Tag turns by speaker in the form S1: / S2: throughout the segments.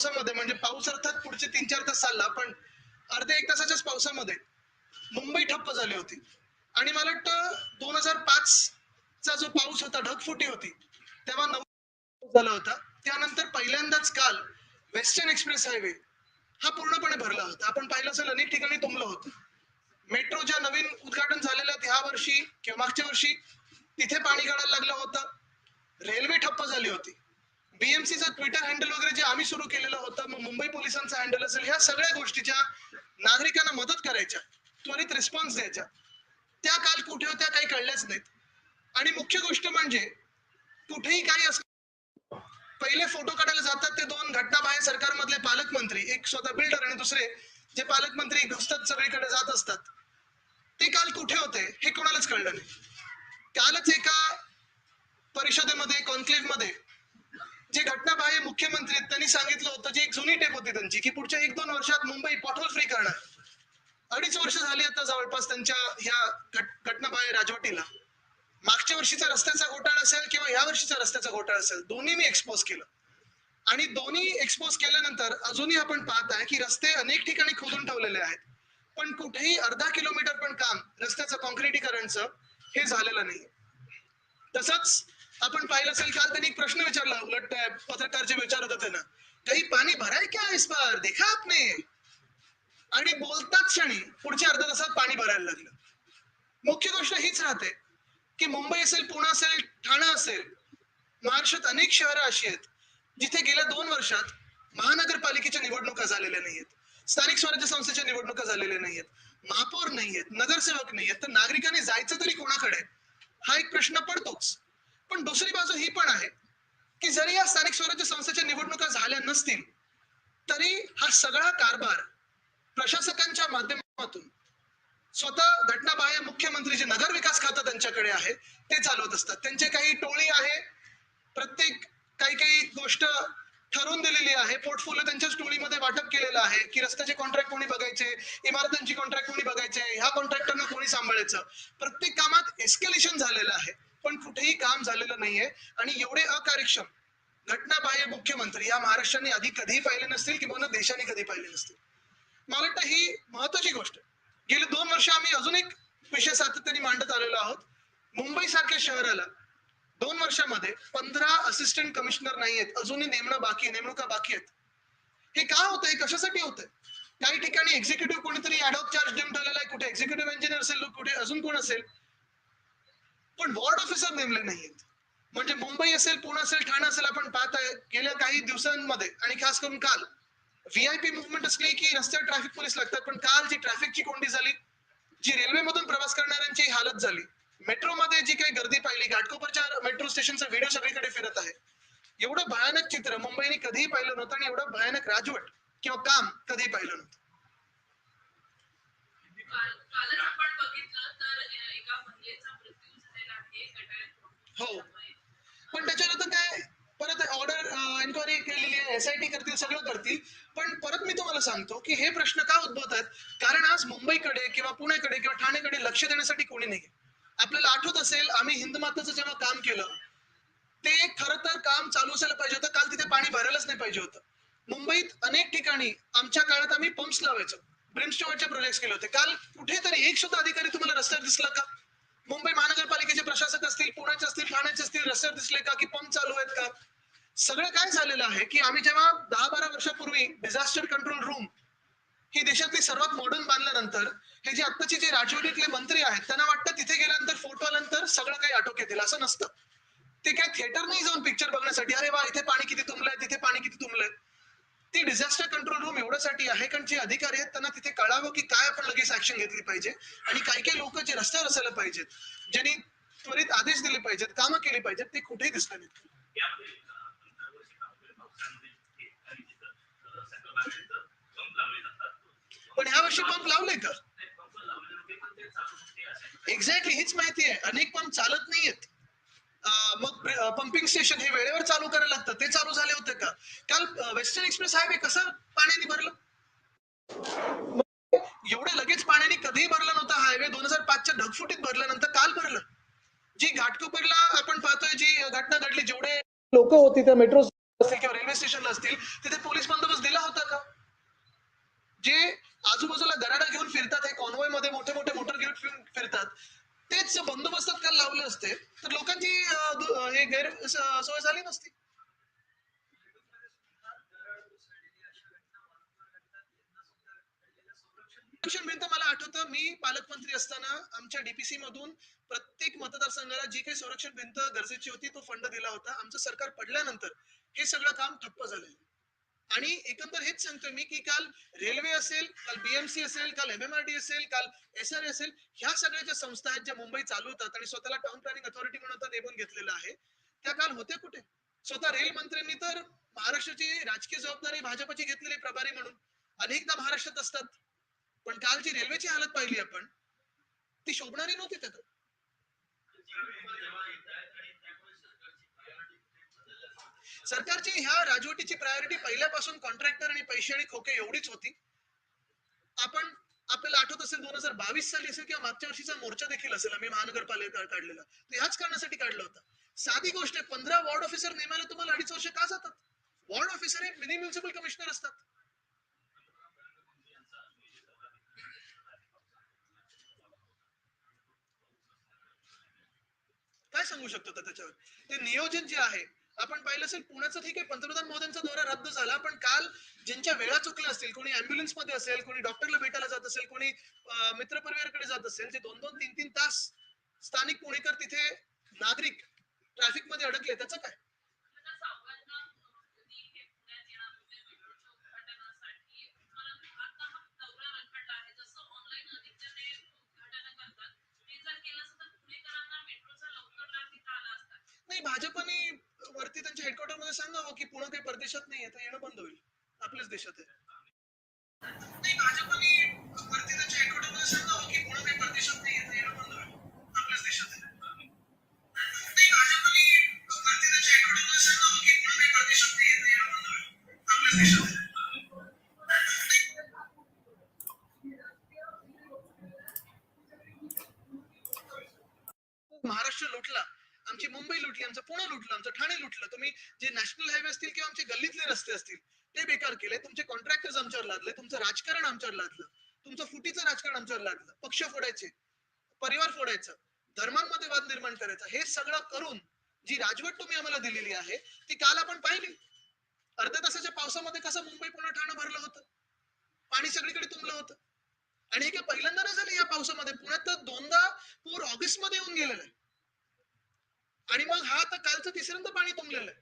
S1: पावसामध्ये म्हणजे पाऊस अर्थात पुढचे तीन चार तास चालला पण अर्ध्या एक तासाच्याच पावसामध्ये मुंबई ठप्प झाली होती. आणि मला वाटतं दोन हजार पाच चा जो पाऊस होता ढगफुटी होती तेव्हा नऊ झाला होता. त्यानंतर पहिल्यांदाच काल वेस्टर्न एक्सप्रेस हायवे हा पूर्णपणे भरला होता. आपण पाहिलं असेल अनेक ठिकाणी तुंबलं होतं. मेट्रो ज्या नवीन उद्घाटन झालेल्या ह्या वर्षी किंवा मागच्या वर्षी तिथे पाणी काढायला लागलं होतं. रेल्वे ठप्प झाली होती. बीएमसीचं ट्विटर हँडल वगैरे जे आम्ही सुरू केलेलं होतं मग मुंबई पोलिसांचं हँडल असेल ह्या सगळ्या गोष्टीच्या नागरिकांना मदत करायच्या त्वरित रिस्पॉन्स द्यायच्या. त्या काल कुठे होत्या काही कळल्याच नाहीत. आणि मुख्य गोष्ट म्हणजे कुठेही काही असं पहिले फोटो काढायला जातात ते दोन घटनाबाह्य सरकारमधले पालकमंत्री एक स्वतः बिल्डर आणि दुसरे जे पालकमंत्री घुसतात सगळीकडे जात असतात. ते काल कुठे होते हे कोणालाच कळलं नाही. कालच एका परिषदेमध्ये कॉन्क्लेव्हमध्ये जे घटनाबाह्य मुख्यमंत्री आहेत त्यांनी सांगितलं होतं जी एक जुनी टेप होती त्यांची की पुढच्या एक दोन वर्षात मुंबई पॉटहोल फ्री करणार. अडीच वर्ष झाली आता जवळपास त्यांच्या ह्या घटनाबाह्य राजवटीला. मागच्या वर्षीचा रस्त्याचा घोटाळा असेल किंवा या वर्षीचा रस्त्याचा घोटाळा असेल दोन्ही मी एक्सपोज केलं. आणि दोन्ही एक्सपोज केल्यानंतर अजूनही आपण पाहत आहे की रस्ते अनेक ठिकाणी खोदून ठेवलेले आहेत. पण कुठेही अर्धा किलोमीटर पण काम रस्त्याचं कॉन्क्रिटीकरणचं हे झालेलं नाही तसंच आपण पाहिलं असेल काल त्यांनी एक प्रश्न विचारला उलट पत्रकार जे विचारत होते ना काही पाणी भराय क्या इस बार? देखा आपने? आणि बोलताच क्षणी पुढच्या अर्ध्या तासात पाणी भरायला लागलं. मुख्य गोष्ट हीच राहते की मुंबई असेल पुणे असेल ठाणा असेल महाराष्ट्रात अनेक शहरं अशी आहेत जिथे गेल्या दोन वर्षात महानगरपालिकेच्या निवडणुका झालेल्या नाहीयेत. स्थानिक स्वराज्य संस्थेच्या निवडणुका झालेल्या नाहीयेत. महापौर नाहीयेत नगरसेवक नाहीयेत तर नागरिकांनी जायचं तरी कोणाकडे? हा एक प्रश्न पडतोच. पण दुसरी बाजू ही पण आहे की जरी या स्थानिक स्वराज्य संस्थेच्या निवडणुका झाल्या नसतील तरी हा सगळा कारभार प्रशासकांच्या माध्यमातून स्वतः घटनाबाह्य मुख्यमंत्री जे नगर विकास खातं त्यांच्याकडे आहे ते चालवत असतात. त्यांचे काही टोळी आहे प्रत्येक काही काही गोष्ट ठरवून दिलेली आहे. पोर्टफोलिओ त्यांच्याच टोळीमध्ये वाटप केलेलं आहे की रस्त्याचे कॉन्ट्रॅक्ट कोणी बघायचे इमारतांची कॉन्ट्रॅक्ट कोणी बघायचे ह्या कॉन्ट्रॅक्टरना कोणी सांभाळायचं. प्रत्येक कामात एस्केलेशन झालेलं आहे. पण कुठेही काम झालेलं नाहीये. आणि एवढे अकार्यक्षम घटनाबाह्य मुख्यमंत्री या महाराष्ट्राने आधी कधीही पाहिले नसतील किंवा देशाने कधी पाहिले नसतील. मला वाटतं ही महत्वाची गोष्ट गेले दोन वर्ष आम्ही अजून एक विषय सातत्याने मांडत आलेलो आहोत. मुंबई सारख्या शहराला दोन वर्षामध्ये पंधरा असिस्टंट कमिशनर नाही आहेत. अजूनही नेमणं बाकी आहे, नेमणुका बाकी आहेत. हे का होतंय? कशासाठी होतंय? काही ठिकाणी एक्झिक्युटिव्ह कोणीतरी ऍडॉप चार्ज देऊन ठेवलेला आहे. कुठे एक्झिक्युटिव्ह इंजिनियर असेल कुठे अजून कोण असेल? पण वॉर्ड ऑफिसर नेमले नाहीयेत. म्हणजे मुंबई असेल पुणे असेल ठाणे असेल आपण पाहत आहे गेल्या काही दिवसांमध्ये आणि खास करून काल व्हीआयपी मुवमेंट असली की रस्त्यावर ट्रॅफिक पोलीस लागतात पण काल जी ट्रॅफिकची कोंडी झाली जी रेल्वेमधून प्रवास करणाऱ्यांची हालत झाली. मेट्रोमध्ये जी काही गर्दी पाहिली घाटकोपरच्या मेट्रो स्टेशनचा व्हिडिओ सगळीकडे फिरत आहे. एवढं भयानक चित्र मुंबईने कधीही पाहिलं नव्हतं आणि एवढं भयानक राजवट किंवा काम कधीही पाहिलं नव्हतं
S2: काल- कालच आपण बघितलं तर अ, एका महिलेचा मृत्यू झालेला आहे गटार
S1: हो. पण त्याच्यानंतर काय परत ऑर्डर एन्क्वायरी केलेली आहे एसआयटी करतील सगळं करतील. पण परत मी तुम्हाला सांगतो की हे प्रश्न का उद्भवत आहेत? कारण आज मुंबईकडे किंवा पुणेकडे किंवा ठाणेकडे लक्ष देण्यासाठी कोणी नाही आपल्याला आठवत असेल आम्ही हिंदमाताचं जेव्हा काम केलं ते खरं तर काम चालू असायला पाहिजे होतं काल तिथे पाणी भरायलाच नाही पाहिजे होतं. मुंबईत अनेक ठिकाणी आमच्या काळात आम्ही पंप्स लावायचो. ब्रिमस्टोवरचे प्रोजेक्ट केले होते. काल कुठेतरी एक सुद्धा अधिकारी तुम्हाला रस्त्यावर दिसला का? मुंबई महानगरपालिकेचे प्रशासक असतील पुण्याचे असतील ठाण्याचे असतील रस्त्यावर दिसले का की पंप चालू आहेत का? सगळं काय झालेलं आहे की आम्ही जेव्हा दहा बारा वर्षापूर्वी डिझास्टर कंट्रोल रूम ही देशातली सर्वात मॉडर्न बांधल्यानंतर हे जे आत्ताचे जे राजवटीतले मंत्री आहेत त्यांना वाटतं तिथे गेल्यानंतर फोटो आल्यानंतर सगळं काही आटोक्यात येईल असं नसतं. ते काय थिएटर नाही जाऊन पिक्चर बघण्यासाठी. अरे वा इथे पाणी किती तुंबलंय तिथे पाणी किती तुंबलंय. ती डिझास्टर कंट्रोल रूम एवढ्यासाठी आहे कारण जे अधिकारी आहेत त्यांना तिथे कळावं की काय आपण लगेच ऍक्शन घेतली पाहिजे आणि काही काही लोक जे रस्त्यावर असायला पाहिजेत ज्यांनी त्वरित आदेश दिले पाहिजेत कामं केली पाहिजेत ते कुठेही दिसले नाहीत. पण ह्या वर्षी पंप लावले का? एक्झॅक्टली हीच माहिती आहे. अनेक पंप चालत नाहीयेत. मग पंपिंग स्टेशन हे वेळेवर चालू करायला लागतं. ते चालू झाले होते का? काल वेस्टर्न एक्सप्रेस हायवे कसं पाण्याने भरलं? एवढं लगेच पाण्याने कधीही भरलं नव्हतं. हायवे दोन हजार पाचच्या ढगफुटीत भरल्यानंतर काल भरलं. जी घाटकोपरला आपण पाहतोय जी घटना घडली जेवढे लोक होती त्या मेट्रो असतील किंवा रेल्वे स्टेशनला असतील तिथे पोलीस बंदोबस्त दिला होता का? जे आजूबाजूला गराडा घेऊन फिरतात हे कॉन्वॉयमध्ये मोठे मोठे मोटर घेऊन फिरतात. तेच बंदोबस्तात त्याला लावले असते तर लोकांची हे गैर सोय झाली नसती. भिंत मला आठवतं मी पालकमंत्री असताना आमच्या डीपीसी मधून प्रत्येक मतदारसंघाला जी काही संरक्षण भिंत गरजेची होती तो फंड दिला होता. आमचं सरकार पडल्यानंतर हे सगळं काम ठप्प झालेलं. आणि एकंदर हेच सांगतोय मी की काल रेल्वे असेल काल बीएमसी असेल काल एमएमआरडी असेल काल एस आर असेल ह्या सगळ्या ज्या संस्था आहेत ज्या मुंबई चालवतात आणि स्वतःला टाउन प्लॅनिंग अथॉरिटी म्हणून नेमून घेतलेलं आहे त्या काल होत्या कुठे? स्वतः रेल मंत्र्यांनी तर महाराष्ट्राची राजकीय जबाबदारी भाजपची घेतलेली प्रभारी म्हणून. अनेकदा महाराष्ट्रात असतात. पण कालची रेल्वेची हालत पाहिली आपण ती शोभणारी नव्हती त्यात. सरकारची ह्या राजवटीची प्रायोरिटी पहिल्यापासून कॉन्ट्रॅक्टर आणि पैसे आणि खोके एवढीच होती. आपण आपल्याला आठवत असेल दोन हजार बावीस साली असेल किंवा मागच्या वर्षीचा मोर्चा देखील असेल आम्ही महानगरपालिका काढलेला. तो ह्याच कारणासाठी काढला होता. साधी गोष्ट आहे पंधरा वॉर्ड ऑफिसर नेमायला तुम्हाला अडीच वर्ष का जातात? वॉर्ड ऑफिसर हे मिनी म्युन्सिपल कमिशनर असतात. काय सांगू शकतो त्याच्यावर? ते नियोजन जे आहे आपण पाहिलं असेल पुण्याचं ठीक आहे पंतप्रधान मोदींचा दौरा रद्द झाला पण काल ज्यांच्या वेळा चुकल्या असतील कोणी अँब्युलन्समध्ये असेल कोणी डॉक्टरला भेटायला जात असेल कोणी मित्रपरिवाराकडे जात असेल ते दोन दोन तीन तीन तास स्थानिक पुणेकर तिथे नागरिक ट्रॅफिकमध्ये अडकले त्याचं काय? नाही भाजपने वरती त्यांच्या हेडक्वार्टरमध्ये सांगावं हो की पुणे काही परदेशात नाही तर येणं बंद होईल. आपल्याच देशात आहे. नाही भाजपने वरती त्यांच्या हेडक्वार्टरमध्ये सांगावं हो की पुणे काही परदेशात नाही तर येणं बंद होईल. आपल्याच देशात आहे. नाही भाजपने वरती त्यांच्या हेडक्वार्टरमध्ये सांगावं हो की पुणे काही परदेशात नाही येणं बंद होईल. आपल्याच देशात आहे महाराष्ट्र लुटला आमची मुंबई लुटली आमचं पुणे लुटलं म्हटलं तुम्ही जे नॅशनल हायवे असतील किंवा आमचे गल्लीतले रस्ते असतील ते बेकार केले. तुमचे कॉन्ट्रॅक्टर्स आमच्यावर लादले. तुमचं राजकारण आमच्यावर लादलं. तुमचं फुटीचं राजकारण आमच्यावर लादलं. पक्ष फोडायचे. परिवार फोडायचं. धर्मांमध्ये वाद निर्माण करायचा. हे सगळं करून जी राजवट तुम्ही आम्हाला दिलेली आहे ती काल आपण पाहिली. अर्ध्या तासाच्या पावसामध्ये कसं मुंबई पुणे ठाणं भरलं होतं. पाणी सगळीकडे तुंबलं होतं. आणि हे काय पहिल्यांदा नाही झालं या पावसामध्ये? पुण्यात तर दोनदा पूर ऑगस्टमध्ये येऊन गेलेलं आहे. आणि मग हा आता कालचं तिसऱ्यांदा पाणी तुंबलेलं आहे.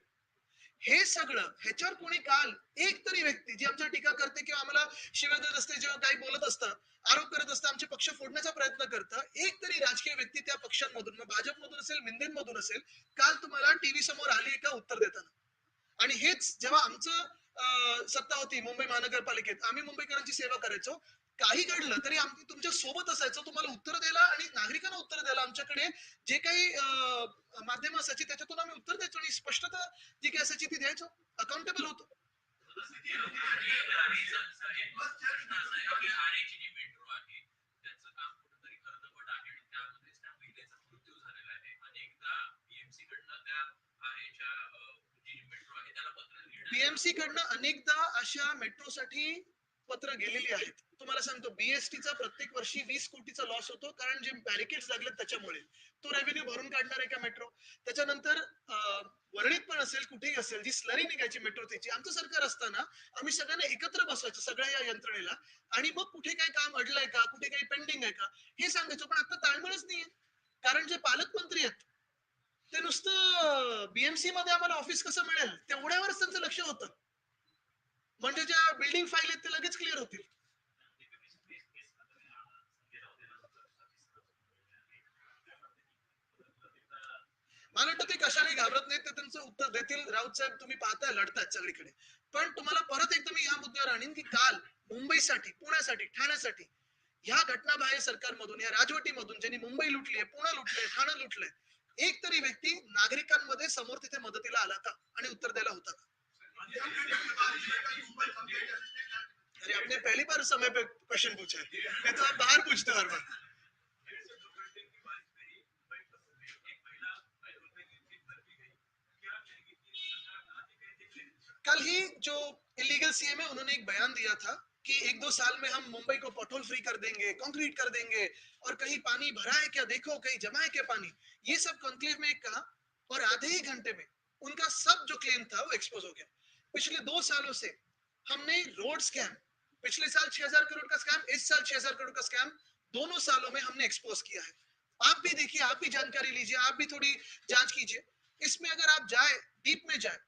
S1: हे सगळं ह्याच्यावर कोणी काल एक तरी व्यक्ती जी आमच्या टीका करते किंवा आम्हाला शिव्या देत असते जेव्हा काही बोलत असतं आरोप करत असतं आमचे पक्ष फोडण्याचा प्रयत्न करतं एक तरी राजकीय व्यक्ती त्या पक्षांमधून मग भाजपमधून असेल मिंदेमधून असेल काल तुम्हाला टीव्ही समोर आली का उत्तर देताना. आणि हेच जेव्हा आमचं सत्ता होती मुंबई महानगरपालिकेत आम्ही मुंबईकरांची सेवा करायचो काही घडलं तरी आम्ही तुमच्यासोबत असायचो. तुम्हाला उत्तर द्यायला आणि नागरिकांना उत्तर द्यायला आमच्याकडे जे काही माध्यम असायची त्याच्यातून आम्ही उत्तर द्यायचो आणि स्पष्टता जी काही असायची ती द्यायचो. अकाउंटेबल होतो.
S3: बीएमसी कडनं
S1: अनेकदा अशा मेट्रोसाठी पत्र गेलेली आहेत. तुम्हाला सांगतो बीएसटीचा प्रत्येक वर्षी वीस कोटीचा लॉस होतो कारण जे बॅरिकेड्स लागलेत त्याच्यामुळे. तो रेव्हेन्यू भरून काढणार आहे का मेट्रो त्याच्यानंतर वर्णित पण असेल कुठेही असेल जी स्लरी निघायची मेट्रो त्याची आमचं सरकार असताना आम्ही सगळ्यांना एकत्र बसवायचं सगळ्या या यंत्रणेला. आणि मग कुठे काही काम अडलंय का कुठे काही पेंडिंग आहे का हे सांगायचो पण आता ताळमेळच नाहीये. कारण जे पालकमंत्री आहेत ते नुसतं बीएमसी मध्ये आम्हाला ऑफिस कसं मिळेल तेवढ्यावरच त्यांचं लक्ष होतं. म्हणजे ज्या बिल्डिंग फाईल आहेत ते लगेच क्लिअर होतील. मला वाटतं ते कशाने घाबरत नाहीत ते त्यांचं उत्तर देतील. राऊत साहेब तुम्ही पाहताय लढतायत सगळीकडे. पण तुम्हाला परत एकदा मी या मुद्द्यावर आणीन की काल मुंबईसाठी पुण्यासाठी ठाण्यासाठी ह्या घटनाबाह्य सरकारमधून या राजवटीमधून ज्यांनी मुंबई लुटली आहे पुणे लुटलंय ठाणे लुटलंय एक तरी व्यक्ती नागरिकांमध्ये समोर तिथे मदतीला आला का आणि उत्तर द्यायला होता. का अरे आपने पहली बार समय पे क्वेश्चन पूछा है। मैं तो आप बाहर पूछते हर बार। कल ही जो इलीगल सीएम है उन्होंने एक बयान दिया था कि एक दो साल में हम मुंबई को पोटहोल फ्री कर देंगे कंक्रीट कर देंगे, और कहीं पानी भरा है क्या देखो, कहीं जमा है क्या पानी? ये सब कॉन्क्लेव में कहा, और आधे ही घंटे में उनका सब जो क्लेम था वो एक्सपोज हो गया। पिछले दो सालों से हमने रोड स्कैम, पिछले साल 6000 करोड़ का स्कैम, इस साल 6000 करोड़ का स्कैम, दोनों सालों में हमने एक्सपोज किया है। आप भी देखिए, आप भी जानकारी लीजिए, आप भी थोड़ी जाँच कीजिए। इसमें अगर आप जाए डीप में जाए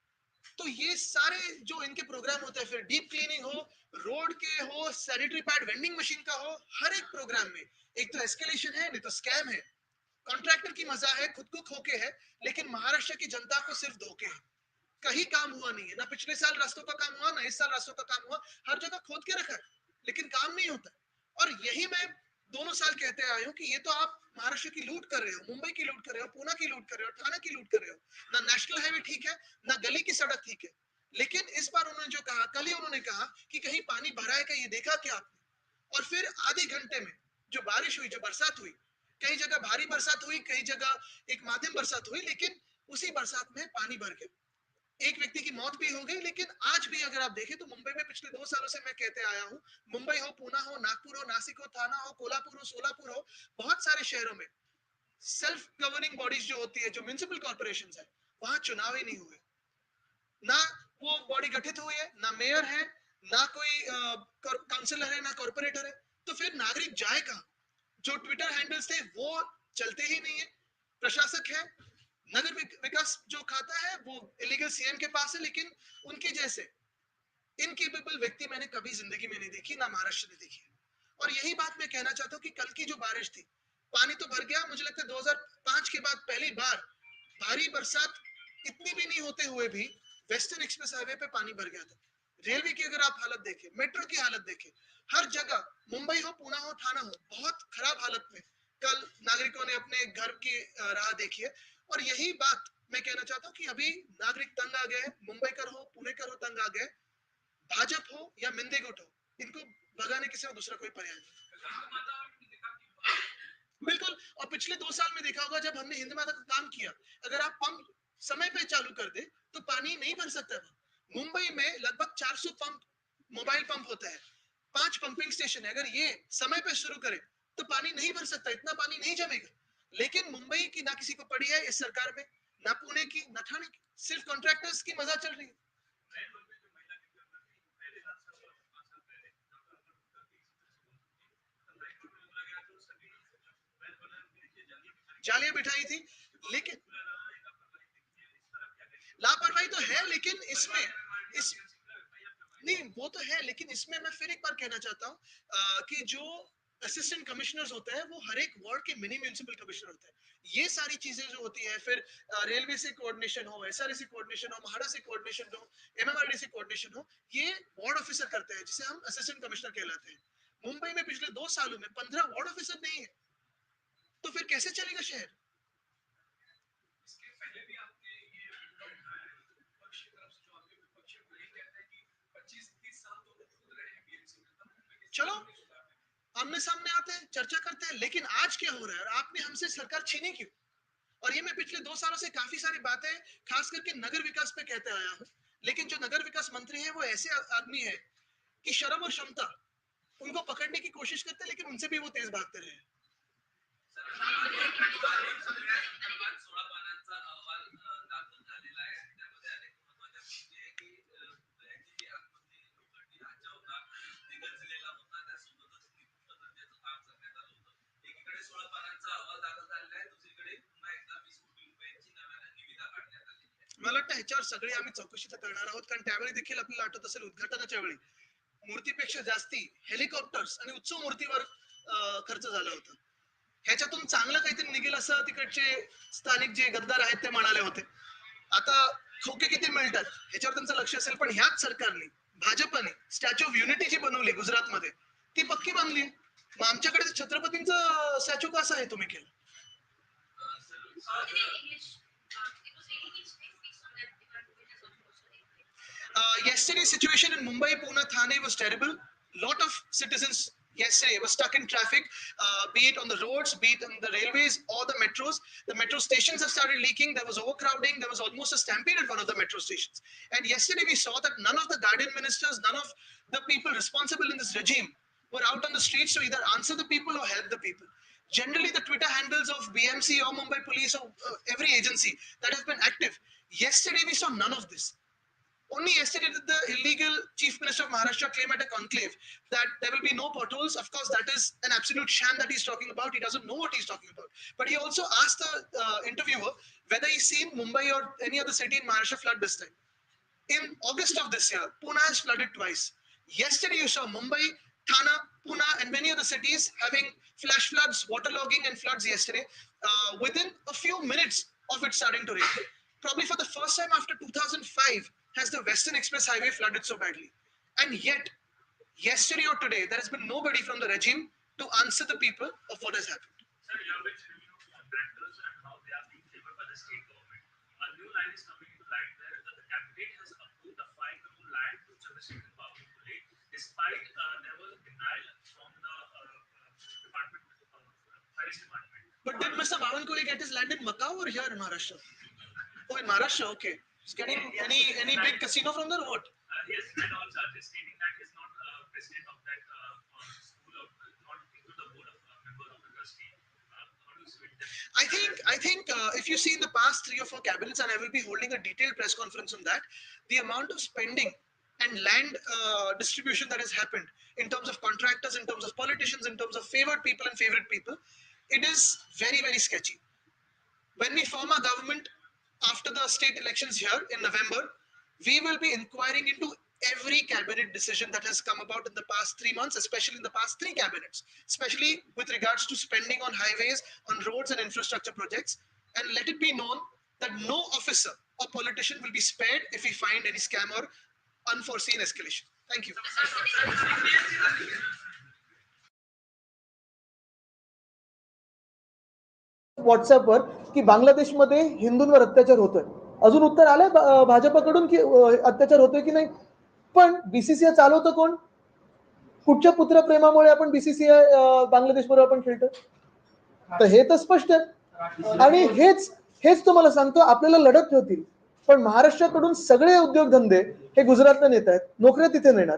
S1: तो ये सारे जो इनके प्रोग्राम होते हैं, फिर डीप क्लीनिंग हो रोड के हो सैनिटरी पैड वेंडिंग मशीन का हो, हर एक प्रोग्राम में, एक तो एस्केलेशन है, नहीं तो स्कैम है। कॉन्ट्रैक्टर की मज़ा है, खुद को खोके है, लेकिन महाराष्ट्र की जनता को सिर्फ़ धोखे है। कहीं काम हुआ नहीं है, ना पिछले साल रास्तों का काम हुआ, ना इस साल रास्तों का काम हुआ, हर जगह खोद के रखा है, लेकिन काम नहीं होता। और यही मैं दोनों साल कहते आया हूँ कि ये तो आप महाराष्ट्र की लूट कर रहे हो, मुंबई की लूट कर रहे हो, पूना की लूट कर रहे हो, ठाणे की लूट कर रहे हो, ना नेशनल हाईवे ठीक है, ना गली की सड़क ठीक है। लेकिन इस बार उन्होंने जो कहा, कल ही उन्होंने कहा कि कहीं पानी भरा है ये देखा क्या आपने? और फिर आधे घंटे में जो बारिश हुई, जो बरसात हुई, कई जगह भारी बरसात हुई, कई जगह एक माध्यम बरसात हुई, लेकिन उसी बरसात में पानी भर गया। एक व्यक्ति की मौत भी हो गई, लेकिन आज भी अगर आप देखें तो मुंबई में पिछले दो सालों से मैं कहते आया हूँ, मुंबई हो पूना हो, नागपुर हो, नासिक हो, थाना हो, कोल्हापुर हो, सोलापुर हो, बहुत सारे शहरों में सेल्फ गवर्निंग बॉडीज जो होती है, जो म्यूनिसिपल कॉर्पोरेशन है, वहाँ चुनाव ही नहीं हुए। ना वो बॉडी गठित हुई है, ना मेयर है, ना कोई काउंसिलर है, ना कॉर्पोरेटर है तो फिर नागरिक जाए कहाँ जो ट्विटर हैंडल्स थे, वो चलते ही नहीं है। प्रशासक है नगर विकास जो खाता है, वो इलीगल सीएम के पास है, लेकिन उनके जैसे। इनकेपेबल व्यक्ति मैंने कभी ज़िंदगी में नहीं देखी, ना महाराष्ट्र ने देखी। और यही बात मैं कहना चाहता हूँ कि कल की जो बारिश थी, पानी तो भर गया, मुझे लगता है 2005 के बाद पहली बार भारी बरसात इतनी भी नहीं होते हुए भी वेस्टर्न एक्सप्रेस हाईवे पे पानी भर गया था। रेलवे की अगर आप हालत देखें, मेट्रो की हालत देखें, हर जगह, मुंबई हो, पुणे हो, थाना हो, बहुत खराब हालत में कल नागरिकों ने अपने घर की राह देखी है। और यही बात मैं कहना चाहता हूँ कि अभी नागरिक तंग आ गए मुंबई कर हो, पुणे कर हो, तंग आ गए भाजपा हो या मिंदे गुट हो, इनको भगाने के सिवा दूसरा कोई पर्याय नहीं। बिल्कुल, और पिछले दो साल में देखा होगा जब हमने हिंद माता का काम किया, अगर आप पंप समय पे चालू कर दे तो पानी नहीं भर सकता मुंबई में लगभग 400 पंप, मोबाइल पंप होता है। पाँच पंपिंग स्टेशन है। अगर ये समय पे शुरू करे तो पानी नहीं भर सकता, इतना पानी नहीं जमेगा। लेकिन मुंबई की ना किसी को पड़ी है इस सरकार में, ना पुणे की, ना ठाणे की, सिर्फ़ कॉन्ट्रैक्टर्स की मज़ा चल रही है। जालियाँ बिठाई थी, लेकिन लापरवाही तो है, लेकिन इसमें, इस, नहीं, वो तो है, लेकिन इसमें मैं फिर एक बार कहना चाहता हूँ कि जो असिस्टेंट कमिश्नर्स होते हैं वो हर एक वार्ड के मिनी म्यूनिसिपल कमिश्नर होते हैं। ये सारी चीज़ें जो होती है फिर रेलवे से कोऑर्डिनेशन हो एसआरए से कोऑर्डिनेशन हो महाड़ा से कोऑर्डिनेशन हो एमएमआरडी से कोऑर्डिनेशन हो ये वार्ड ऑफिसर करते हैं जिसे हम असिस्टेंट कमिश्नर कहलाते हैं। मुंबई में पिछले दो सालों में पंद्रह वार्ड ऑफिसर नहीं है। तो फिर कैसे चलेगा शहर?
S4: इसके पहले भी आपने ये मुद्दा उठाया विपक्ष की तरफ़ से जो आपके विपक्ष वो ये कहते कि 25 30 साल तो
S1: चलो। आमने सामने आते हैं, चर्चा करते हैं, लेकिन आज क्या हो रहा है और आपने हमसे सरकार छीनी क्यों? और ये मैं पिछले दो सालों से काफ़ी सारी बातें, खास करके नगर विकास पे कहते आया हूँ। लेकिन जो नगर विकास मंत्री है, वो ऐसे आदमी है कि शर्म और क्षमता उनको पकड़ने की कोशिश करते हैं, लेकिन उनसे भी वो तेज भागते रहे ह्याच्यावर सगळी आम्ही चौकशी तर करणार आहोत. कारण त्यावेळी देखील आपल्याला आठवत असेल उद्घाटनाच्या वेळी मूर्तीपेक्षा जास्ती हेलिकॉप्टर्स आणि उत्सव मूर्तीवर खर्च झाला होता. ह्याच्यातून चांगलं काहीतरी निघेल असं तिकडचे स्थानिक जे गद्दार आहेत ते म्हणाले होते. आता खोके किती मिळतात ह्याच्यावर त्यांचं लक्ष असेल पण ह्याच सरकारने भाजपने स्टॅच्यू ऑफ युनिटी जी बनवली गुजरातमध्ये ती पक्की बांधली. मग आमच्याकडे छत्रपतींचं स्टॅच्यू कसं आहे तुम्ही केलं yesterday's situation in Mumbai, Pune, Thane was terrible. Lot of citizens yesterday was stuck in traffic, uh, be it on the roads, be it on the railways or the metros. The metro stations have started leaking. There was overcrowding. There was almost a stampede at one of the metro stations. And yesterday we saw that none of the guardian ministers, none of the people responsible in this regime were out on the streets to either answer the people or help the people. Generally, the Twitter handles of BMC or Mumbai Police or uh, every agency that has been active. Yesterday, we saw none of this. Only yesterday did the illegal chief minister of Maharashtra claim at a conclave that there will be no potholes. Of course, that is an absolute sham that he's talking about. He doesn't know what he's talking about. But he also asked the uh, interviewer whether he's seen Mumbai or any other city in Maharashtra flood this time. In August of this year, Pune has flooded twice. Yesterday, you saw Mumbai, Thana, Pune, and many other cities having flash floods, waterlogging, and floods yesterday. Uh, within a few minutes of it starting to rain, probably for the first time after 2005, has the Western Express Highway flooded so badly. And yet, yesterday or today, there has been nobody from the regime to answer the people of what has happened.
S5: Sir, you have been reviewing contractors and how they are being favored by the state government. A new line is coming into light there that the cabinet has approved a five crore land to Chandrasekhar Babu despite uh, there was a denial from the uh, department, uh, forest department.
S1: But did Mr. Bavankole get his land in Macau or here in Maharashtra? Oh, in Maharashtra, okay. He's getting any any big casino from there what?
S5: Uh, he has denied all charges, stating that is not uh, president of that uh, school or not into the board of uh, member of the trustee. How do you see it?
S1: I think I think uh, if you see in the past three or four cabinets, and I will be holding a detailed press conference on that, the amount of spending and land uh, distribution that has happened in terms of contractors, in terms of politicians, in terms of favored people and favorite people, it is very very sketchy. When we form a government after the state elections here in November, we will be inquiring into every cabinet decision that has come about in the past three months, especially in the past three cabinets, especially with regards to spending on highways, on roads and infrastructure projects. And let it be known that no officer or politician will be spared if we find any scam or unforeseen escalation. Thank you.
S6: व्हॉट्सअपवर की बांगलादेशमध्ये हिंदूंवर अत्याचार होतोय. अजून उत्तर आलंय भाजपकडून की अत्याचार होतोय की नाही? पण बीसीसीआय चालवतं कोण? कुठच्या पुत्रप्रेमामुळे आपण बीसीसीआय बांगलादेश बरोबर आपण खेळतो तर हे तर स्पष्ट आहे. आणि हेच हेच तुम्हाला सांगतो आपल्याला लढत ठेवतील. पण महाराष्ट्राकडून सगळे उद्योगधंदे हे गुजरातला नेत आहेत. नोकऱ्या तिथे नेणार.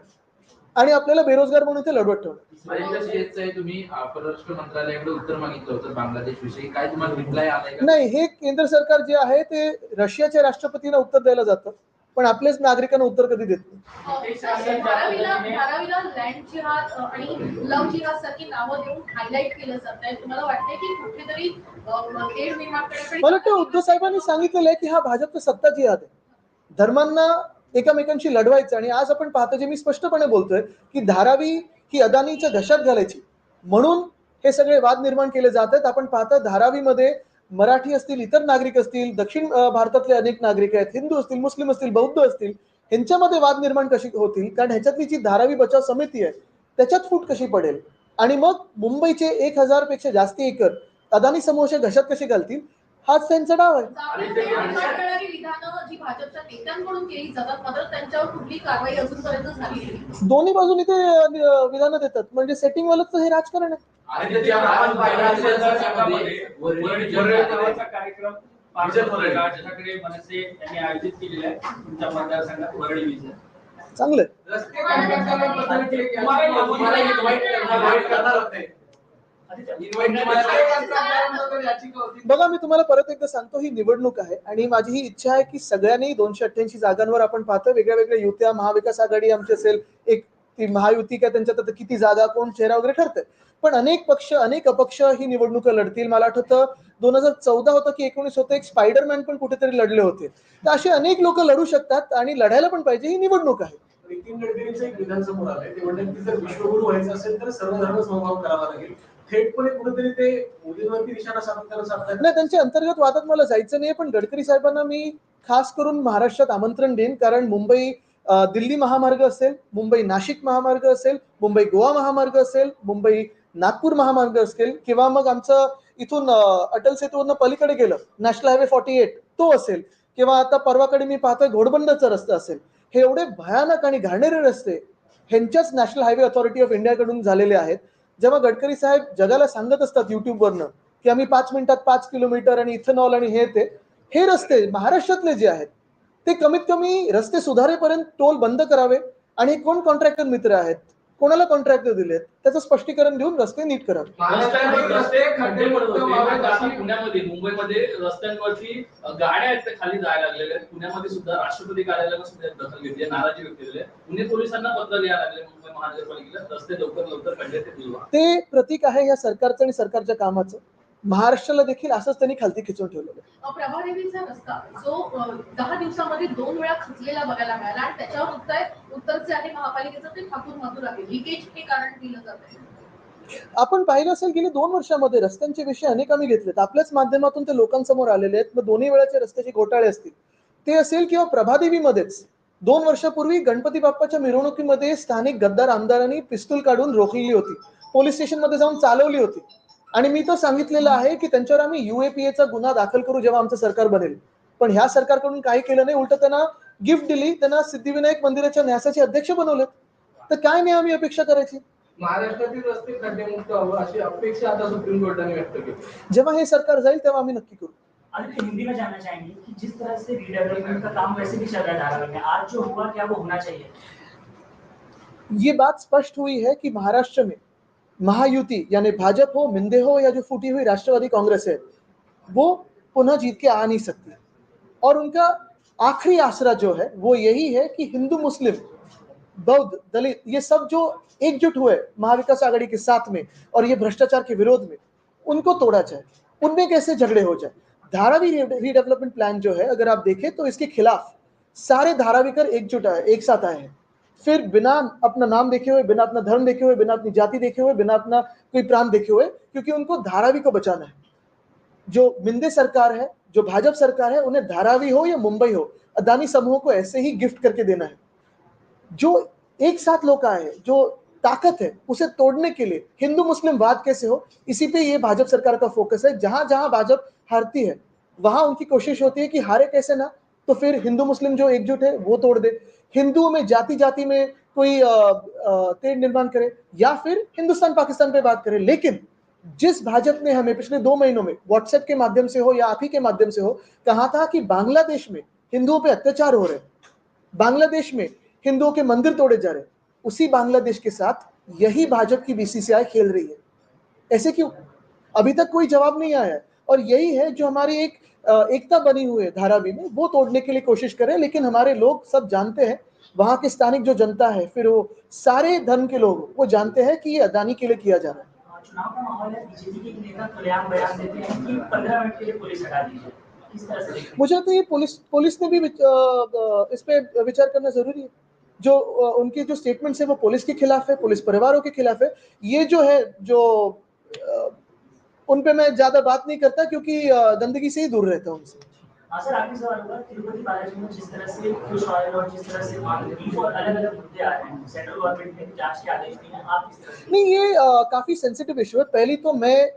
S6: आणि आपल्याला बेरोजगार म्हणून ते लढवत ठेवणार
S7: महेंद्र शेठचं आहे तुम्ही अं, परराष्ट्र मंत्रालयाकडे उत्तर मागितलं होतं बांगलादेश विषयी काय तुम्हाला रिप्लाय आलाय का?
S6: नाही हे केंद्र सरकार जे आहे ते रशियाच्या राष्ट्रपतींना उत्तर द्यायला जातं पण आपल्याच नागरिकांना उत्तर कधी देत नाही. मला वाटतं उद्धव साहेबांनी सांगितलेलं आहे की हा भाजपचा सत्ता जिहाद आहे. धर्मांना एकमेकांशी लढवायचं. आणि आज आपण पाहतो जे मी स्पष्टपणे बोलतोय की धारावी ही अदानीच्या घशात घालायची. म्हणून हे सगळे वाद निर्माण केले जात आहेत. आपण पाहतो धारावीमध्ये मराठी असतील इतर नागरिक असतील दक्षिण भारतातले अनेक नागरिक आहेत हिंदू असतील मुस्लिम असतील बौद्ध असतील ह्यांच्यामध्ये वाद निर्माण कशी होतील? कारण ह्याच्यातली जी धारावी बचाव समिती आहे त्याच्यात फूट कशी पडेल? आणि मग मुंबईचे एक हजारपेक्षा जास्ती एकर अदानी समूहाच्या घशात कसे घालतील? हाच त्यांचा डाव आहे.
S8: जातीय करणारी विधानं जी भाजपच्या नेत्यांकडून केली जातात मात्र त्यांच्यावर कुठली कारवाई अजूनपर्यंत झाली नाही.
S6: दोन्ही बाजूनी ते विधानं देतात. म्हणजे सेटिंग वालच हे राजकारण आहे.
S9: कार्यक्रम मनसे यांनी आयोजित केलेला तुमच्या मतदारसंघात वरळी विजय.
S6: चांगलं बघा मी तुम्हाला परत एकदा सांगतो ही निवडणूक आहे आणि माझी ही इच्छा आहे की सगळ्यांनी दोनशे अठ्ठ्याऐंशी जागांवर आपण पाहतो. वेगळ्या वेगळ्या युत्या महाविकास आघाडी आमची असेल एक ती महायुती काय त्यांच्यात आता किती जागा कोण चेहरा वगैरे ठरते पण अनेक पक्ष अनेक अपक्ष ही निवडणूक लढतील. मला आठवतं दोन हजार चौदा होतं की एकोणीस होतं एक स्पायडरमॅन पण कुठेतरी लढले होते. तर असे अनेक लोक लढू शकतात आणि लढायला पण पाहिजे ही निवडणूक आहे.
S4: नितीन गडकरींचं एक विधान समोर आलंय ते म्हणतात की जर विश्वगुरु व्हायचं असेल तर सर्वधर्म समभाव करावा लागेल. थेटपणे कुठेतरी ते मोदींवरती निशाणा साधताना साधतात
S6: नाही त्यांच्या अंतर्गत वादात मला जायचं नाही पण गडकरी साहेबांना मी खास करून महाराष्ट्रात आमंत्रण देईन कारण मुंबई दिल्ली महामार्ग असेल मुंबई नाशिक महामार्ग असेल मुंबई गोवा महामार्ग असेल मुंबई नागपूर महामार्ग असेल किंवा मग आमचं इथून अटल सेतूवरनं पलीकडे गेलं नॅशनल हायवे फॉर्टी एट तो असेल किंवा आता परवाकडे मी पाहतोय घोडबंदरचा रस्ता असेल हे एवढे भयानक आणि घाणेरे रस्ते
S1: ह्यांच्याच नॅशनल हायवे अथॉरिटी ऑफ इंडियाकडून झालेले आहेत. जेव्हा गडकरी साहेब जगाला सांगत असतात युट्यूबवरनं की आम्ही पाच मिनिटात पाच किलोमीटर आणि इथेनॉल आणि हे ते हे रस्ते महाराष्ट्रातले जे आहेत ते कमीत कमी रस्ते सुधारेपर्यंत टोल बंद करावे आणि कोण कॉन्ट्रॅक्टर मित्र आहेत? कोणाला कॉन्ट्रॅक्टर दिलेत? त्याचं स्पष्टीकरण देऊन रस्ते नीट
S7: अशी-
S9: पुण्यामध्ये मुंबईमध्ये रस्त्यांवरती गाड्या आहेत त्या खाली जायला लागलेल्या आहेत. पुण्यामध्ये सुद्धा राष्ट्रपती कार्यालयानं सुद्धा दखल घेतली आहे, नाराजी व्यक्त केलेली आहे. पुणे पोलिसांना पत्र लिहायला लागले. मुंबई महानगरपालिकेला रस्ते लवकर लवकर बुजवा
S1: ते प्रतीक आहे या सरकारचं आणि सरकारच्या कामाचं. महाराष्ट्राला देखील असंच त्यांनी खालती खिचून ठेवलेलं.
S8: प्रभादेवीचा रस्ता जो दहा दिवसामध्ये दोन वेळा खचलेला बघायला मिळाला आणि त्याच्यावर उत्तर उत्तरचे आहे महापालिकेचं ते ठाकूर मातूर आहे. लिकेज हे कारण दिलं जात.
S1: आपण पाहिलं असेल गेली दोन वर्षामध्ये रस्त्यांचे विषय अनेक आम्ही घेतलेत. आपल्याच माध्यमातून ते लोकांसमोर आलेले आहेत. मग दोन्ही वेळाचे रस्त्याचे घोटाळे असतील. ते असेल किंवा प्रभादेवीमध्येच दोन वर्षापूर्वी गणपती बाप्पाच्या मिरवणुकीमध्ये स्थानिक गद्दार आमदारांनी पिस्तूल काढून रोखलेली होती. पोलीस स्टेशनमध्ये जाऊन चालवली होती. आणि मी तर सांगितलेलं आहे की त्यांच्यावर आम्ही युएपीएचा गुन्हा दाखल करू जेव्हा आमचं सरकार बनेल. पण ह्या सरकारकडून काही केलं नाही. उलट त्यांना गिफ्ट दिली. त्यांना सिद्धिविनायक मंदिराच्या न्यासाचे अध्यक्ष बनवलेत. तर काय नाही आम्ही अपेक्षा करायची?
S7: महाराष्ट्रातील रस्ते खड्डेमुक्त व्हावं अशी अपेक्षा आता सुप्रीम कोर्टाने व्यक्त केली.
S1: जेव्हा हे सरकार जाईल तेव्हा आम्ही नक्की करू.
S10: आदित्य हिंदी में जानना चाहेंगे कि जिस तरह से रीडेवलपमेंट का काम वैसे भी चल रहा है धारावी में आज जो हुआ क्या वो होना चाहिए?
S1: ये बात स्पष्ट हुई है कि महाराष्ट्र में महायुति, यानी भाजपा हो, मिंदे हो, या जो फूटी हुई राष्ट्रवादी कांग्रेस है, वो पुनः जीत के आ नहीं सकती। और उनका आखिरी आसरा जो है, वो यही है कि हिंदू, मुस्लिम, बौद्ध, दलित, ये सब जो एकजुट हुए महाविकास आघाड़ी के साथ में और ये भ्रष्टाचार के विरोध में, उनको तोड़ा जाए। उनमें कैसे झगड़े हो जाए? धारावी रीडेवलपमेंट प्लान जो है, अगर आप देखें तो इसके खिलाफ सारे धारावीकर एकजुट आए, एक साथ आए हैं। फिर बिना अपना नाम देखे हुए, बिना अपना धर्म देखे हुए, बिना अपनी जाति देखे हुए, बिना अपना कोई प्रांत देखे हुए, क्योंकि उनको धारावी को बचाना है। जो मिंदे सरकार है, जो भाजपा सरकार है, उन्हें धारावी हो या मुंबई हो, अदानी समूह को ऐसे ही गिफ्ट करके देना है। जो एक साथ लोग आए हैं जो ताकत है, उसे तोड़ने के लिए, हिंदू मुस्लिम वाद कैसे हो, इसी पे ये भाजपा सरकार का फोकस है। जहाँ जहाँ भाजपा हारती है, वहाँ उनकी कोशिश होती है कि हारे कैसे ना तो फिर हिंदू मुस्लिम जो एकजुट है, वो तोड़ दे। हिंदुओं में जाति जाति में कोई अ, निर्माण करे या फिर हिंदुस्तान पाकिस्तान पे बात करे। लेकिन जिस भाजपा ने हमें पिछले दो महीनों में व्हाट्सएप के माध्यम से हो या आप ही के माध्यम से हो कहा था कि बांग्लादेश में हिंदुओं पे अत्याचार हो रहे बांग्लादेश में हिंदुओं के मंदिर तोड़े जा रहे उसी बांग्लादेश के साथ यही भाजपा की बीसीसीआई खेल रही है। ऐसे क्यों? अभी तक कोई जवाब नहीं आया है। और यही है जो हमारी एक एकता बनी हुई है धारावी में। वो तोड़ने के लिए कोशिश करें लेकिन हमारे लोग सब जानते हैं वहाँ के स्थानिक जो जनता है फिर वो सारे धर्म के लोग वो जानते हैं कि ये अदानी के लिए किया जा रहा है।
S10: चुनाव का माहौल है?
S1: मुझे है ये पुलिस पुलिस ने भी इस पे विचार करना ज़रूरी है। जो उनके जो स्टेटमेंट्स है वो पुलिस के खिलाफ है पुलिस परिवारों के खिलाफ है। ये जो है जो उन पे मैं ज़्यादा बात नहीं करता क्योंकि गंदगी से ही दूर रहता हूँ उनसे।
S10: हाँ सर आखिरी सवाल होगा तिरुपति बालाजी में जिस तरह से कुछ ऑयल और जिस तरह से बीफ और अलग अलग मुद्दे आ रहे हैं सेंट्रल गवर्नमेंट ने जाँच के आदेश दिए हैं आप किस तरह से
S1: नहीं ये अ, काफ़ी सेंसिटिव इशू है। पहली तो मैं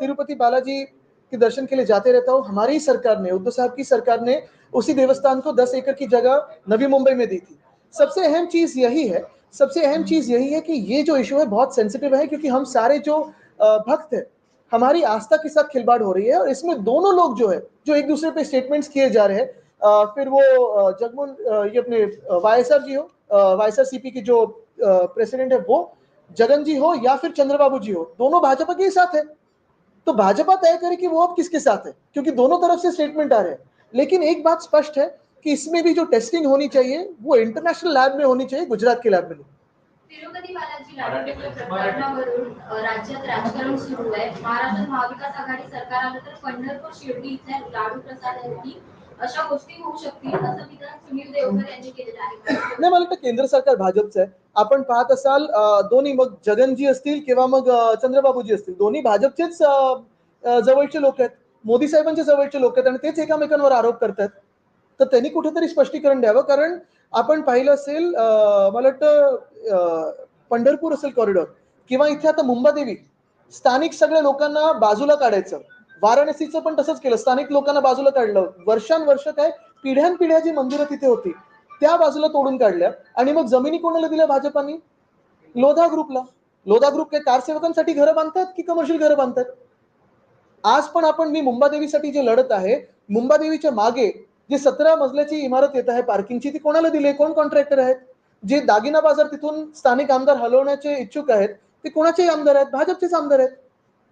S1: तिरुपति बालाजी के दर्शन के लिए जाते रहता हूँ। हमारी सरकार ने उद्धव साहब की सरकार ने उसी देवस्थान को दस एकड़ की जगह नवी मुंबई में दी थी। सबसे अहम चीज़ यही है सबसे अहम चीज़ यही है कि ये जो इशू है बहुत सेंसिटिव है क्योंकि हम सारे जो भक्त है हमारी आस्था के साथ खिलवाड़ हो रही है और इसमें दोनों लोग जो है, जो एक दूसरे पे स्टेटमेंट्स किए जा रहे हैं फिर वो जगमोहन ये अपने वाईएसआर जी हो वाईएसआर सीपी की जो प्रेसिडेंट है वो, जगन जी हो या फिर चंद्रबाबू जी हो, दोनों भाजपा के साथ है। तो भाजपा तय करे कि वो अब किसके साथ है, क्योंकि दोनों तरफ़ से स्टेटमेंट आ रहे हैं। लेकिन एक बात स्पष्ट है कि इसमें भी जो टेस्टिंग होनी चाहिए, वो इंटरनेशनल लैब में होनी चाहिए, गुजरात के लैब में नहीं।
S11: तिरुपती बालाजी प्रकरणावरून राज्यात राजकारण सुरू आहे. महाराष्ट्रात महाविकास आघाडी सरकार आलं तर पंढरपूर शिर्डी इथल्या लाडू प्रसादावरती अशा गोष्टी होऊ शकतील असं विधान सुनील देवकर यांनी केलेलं आहे.
S1: नाही मला वाटतं केंद्र सरकार भाजपचं आहे. आपण पाहत असाल दोन्ही मग जगनजी असतील किंवा मग चंद्रबाबूजी असतील. दोन्ही भाजपचेच जवळचे लोक आहेत. मोदी साहेबांचे जवळचे लोक आहेत आणि तेच एकमेकांवर आरोप करतात तर त्यांनी कुठेतरी स्पष्टीकरण द्यावं कारण आपण पाहिलं असेल अं, मला वाटतं पंढरपूर असेल कॉरिडॉर किंवा इथे आता मुंबादेवी स्थानिक सगळ्या लोकांना बाजूला काढायचं. वाराणसीचं पण तसंच केलं. स्थानिक लोकांना बाजूला काढलं. वर्षानुवर्ष काय पिढ्यानपिढ्या जी मंदिरं तिथे होती त्या बाजूला तोडून काढल्या. आणि मग जमिनी कोणाला दिल्या? भाजपाने? लोधा ग्रुपला. लोधा ग्रुप काय कारसेवकांसाठी घरं बांधतात की कमर्शियल घरं बांधतात? आज पण आपण मी मुंबादेवीसाठी जे लढत आहे मुंबादेवीच्या मागे जी सतरा मजल्याची इमारत येत आहे पार्किंगची ती कोणाला दिली कोण कॉन्ट्रॅक्टर आहेत? जे दागिना बाजार तिथून स्थानिक आमदार हलवण्याचे इच्छुक आहेत ते कोणाचे आमदार आहेत? भाजपचेच आमदार आहेत.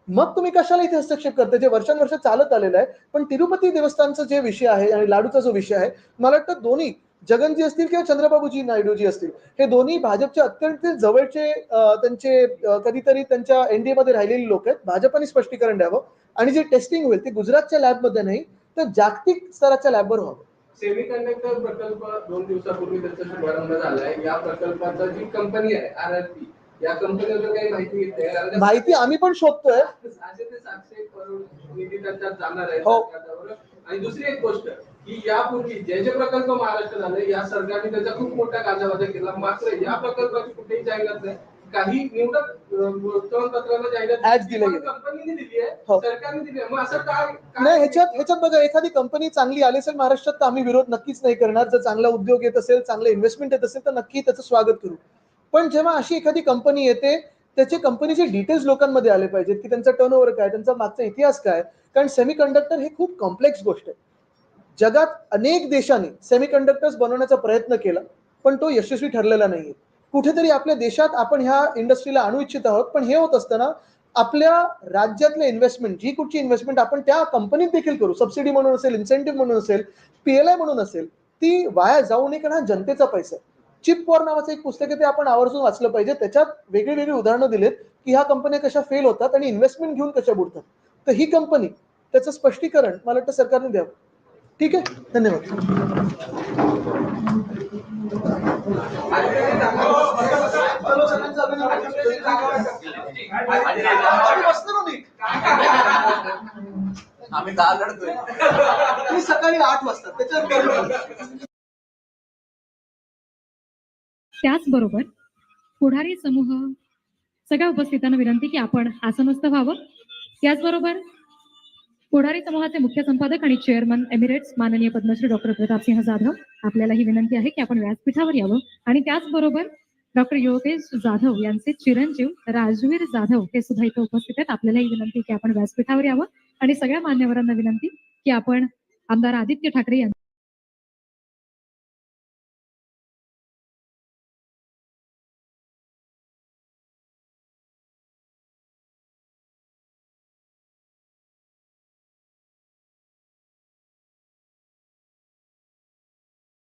S1: मग तुम्ही कशाला इथे हस्तक्षेप करता? जे वर्षानुवर्ष चालत आलेलं आहे पण तिरुपती देवस्थानचा जे विषय आहे आणि लाडूचा जो विषय आहे मला वाटतं दोन्ही जगनजी असतील किंवा चंद्रबाबूजी नायडूजी असतील हे दोन्ही भाजपच्या अत्यंत जवळचे त्यांचे कधीतरी त्यांच्या एनडीए मध्ये राहिलेले लोक आहेत. भाजपाने स्पष्टीकरण द्यावं. आणि जे टेस्टिंग होईल ते गुजरातच्या लॅबमध्ये नाही तर जागतिक स्तराच्या लॅबवर व्हावं.
S7: सेमी कंडक्टर प्रकल्प दोन दिवसापूर्वी त्याचा शुभारंभ झालाय. या प्रकल्पाचा जी कंपनी आहे आर आर पी या कंपनीबद्दल काही माहिती घेते
S1: माहिती आम्ही पण शोधतोय.
S7: सहाशे ते सातशे करोड निधी त्यांच्यात जाणार आहे
S1: हो.
S7: सरकारच्यावर. आणि दुसरी एक गोष्ट की यापूर्वी जे जे प्रकल्प महाराष्ट्रात आले या सरकारने त्याचा खूप मोठा गाजावाजा केला. मात्र या प्रकल्पाची कुठेही जाहिरात नाही. काही निवडक अं, वर्तमानपत्रांना जाहिरात
S1: Ads दिल्या गेल्या.
S7: कंपनीने दिली आहे
S1: हो.
S7: सरकारने दिली आहे मग असं काय काय-
S1: नाही ह्याच्यात ह्याच्यात बघा एखादी कंपनी चांगली आली असेल महाराष्ट्रात तर आम्ही विरोध नक्कीच नाही करणार. जर चांगला उद्योग येत असेल चांगलं इन्व्हेस्टमेंट येत असेल तर नक्की त्याचं स्वागत करू. पण जेव्हा अशी एखादी कंपनी येते त्याचे कंपनीचे डिटेल्स लोकांमध्ये आले पाहिजेत की त्यांचा टर्न काय त्यांचा मागचा इतिहास काय. कारण सेमी कंडक्टर हे खूप कॉम्प्लेक्स गोष्ट आहे. जगात अनेक देशांनी सेमी कंडक्टर्स बनवण्याचा प्रयत्न केला पण तो यशस्वी ठरलेला नाहीये. कुठेतरी आपल्या देशात आपण ह्या इंडस्ट्रीला आणू इच्छित आहोत पण हे होत असताना आपल्या राज्यातले इन्व्हेस्टमेंट जी कुठची इन्व्हेस्टमेंट आपण त्या कंपनीत देखील करू. सबसिडी म्हणून असेल इन्सेंटिव्ह म्हणून असेल पीएलआय म्हणून असेल ती वाया जाऊ नये कारण हा जनतेचा पैसा चिप वॉर नावाचं एक पुस्तक आहे ते आपण आवर्जून वाचलं पाहिजे. त्याच्यात वेगळी वेगळी उदाहरणं दिलेत की ह्या कंपन्या कशा फेल होतात आणि इन्व्हेस्टमेंट घेऊन कशा बुडतात. तर ही कंपनी त्याचं स्पष्टीकरण मला वाटतं सरकारने द्यावं. ठीक आहे? धन्यवाद.
S7: आम्ही दहा लढतोय.
S1: मी सकाळी आठ वाजता त्याच्यावर
S12: त्याचबरोबर पुढारी समूह सगळ्या उपस्थितांना विनंती की आपण आसनस्थ व्हावं. त्याचबरोबर पुढारी समूहाचे मुख्य संपादक आणि चेअरमन एमिरेट्स माननीय पद्मश्री डॉक्टर प्रतापसिंह जाधव. आपल्याला ही विनंती आहे की आपण व्यासपीठावर यावं. आणि त्याचबरोबर डॉक्टर योगेश जाधव यांचे चिरंजीव राजवीर जाधव हे सुद्धा इथे उपस्थित आहेत. आपल्याला ही विनंती की आपण व्यासपीठावर यावं. आणि सगळ्या मान्यवरांना विनंती की आपण आमदार आदित्य ठाकरे यांना